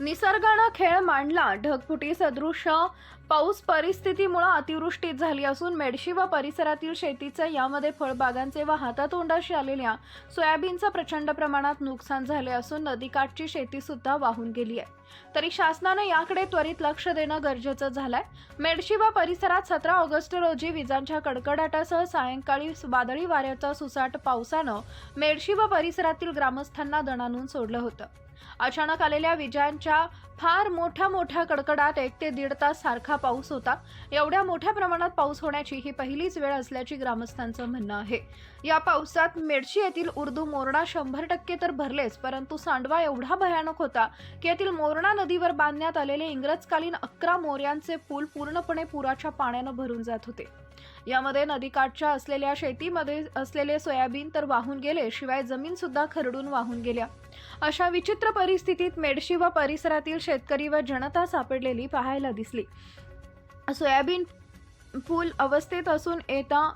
निसर्गानं खेळ मांडला. ढगफुटी सदृश पाऊस परिस्थितीमुळे अतिवृष्टी झाली असून मेडशी व परिसरातील शेतीचं यामध्ये फळबागांचे व हातातोंडाशी आलेल्या सोयाबीनचं प्रचंड प्रमाणात नुकसान झाले असून नदीकाठची शेतीसुद्धा वाहून गेली आहे. तरी शासनानं याकडे त्वरित लक्ष देणं गरजेचं झालंय. मेडशी व परिसरात सतरा ऑगस्ट रोजी विजांच्या कडकडाटासह सायंकाळी वादळी वाऱ्याचा सुसाट पावसानं मेडशी व परिसरातील ग्रामस्थांना दणानून सोडलं होतं. अचानक आलेल्या विजांच्या फार मोठ्या मोठ्या कडकडाट एक ते दीड तास सारखा पाऊस होता. एवढ्या मोठ्या प्रमाणात पाऊस होण्याची ही पहिलीच वेळ असल्याची ग्रामस्थांचं म्हणणं आहे. या पावसात मेडशी येथील उर्दू मोरणा शंभर टक्के तर भरलेच परंतु सांडवा एवढा भयानक होता की येथील मोरणा नदीवर बांधण्यात आलेले इंग्रजकालीन अकरा मोर्यांचे पूल पूर्णपणे पुराच्या पाण्यानं भरून जात होते. यामध्ये नदीकाठच्या असलेल्या शेतीमध्ये असलेले सोयाबीन तर वाहून गेले शिवाय जमीन सुद्धा खरडून वाहून गेल्या. अशा विचित्र परिस्थितीत मेडशी व परिसरातील शेतकरी व जनता सापडलेली पाहायला दिसली. सोयाबीन फूल अवस्थेत असून येता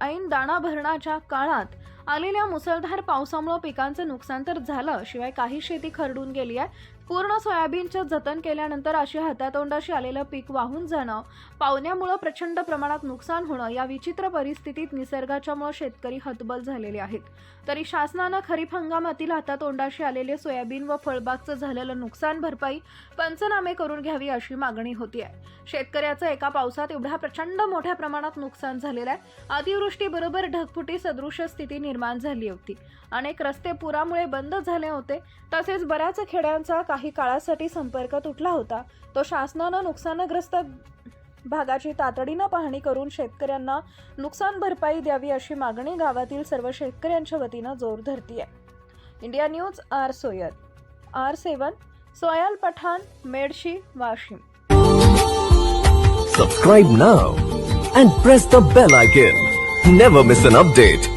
ऐन दाणा भरणाच्या काळात आलेल्या मुसळधार पावसामुळे पिकांचं नुकसान तर झालं शिवाय काही शेती खरडून गेली आहे. पूर्ण सोयाबीनचं जतन केल्यानंतर अशी हातातोंडाशी आलेलं पीक वाहून जाणं पावण्यामुळं प्रचंड प्रमाणात नुकसान होणं या विचित्र परिस्थितीत निसर्गाच्यामुळं शेतकरी हतबल झालेले आहेत. तरी शासनानं खरीप हंगामातील हातातोंडाशी आलेले सोयाबीन व फळबागचं झालेलं नुकसान भरपाई पंचनामे करून घ्यावी अशी मागणी होती आहे शेतकऱ्याचं एका पावसात एवढ्या प्रचंड मोठ्या प्रमाणात नुकसान झालेलं आहे. अतिवृष्टीबरोबर ढगफुटी सदृश स्थिती निर्माण झाली होती. अनेक रस्ते पुरामुळे बंद झाले होते. तसेच बऱ्याच खेड्यांचा काही काळासाठी संपर्क तुटला होता. तो शासनानं नुकसानग्रस्त भागाची तातडीनं पाहणी करून शेतकऱ्यांना नुकसान भरपाई द्यावी अशी मागणी गावातील सर्व शेतकऱ्यांच्या वतीनं जोर धरती आहे India news R Soyal. R seven Soyal Pathan Medshi Washim. Subscribe now and press the bell icon never miss an update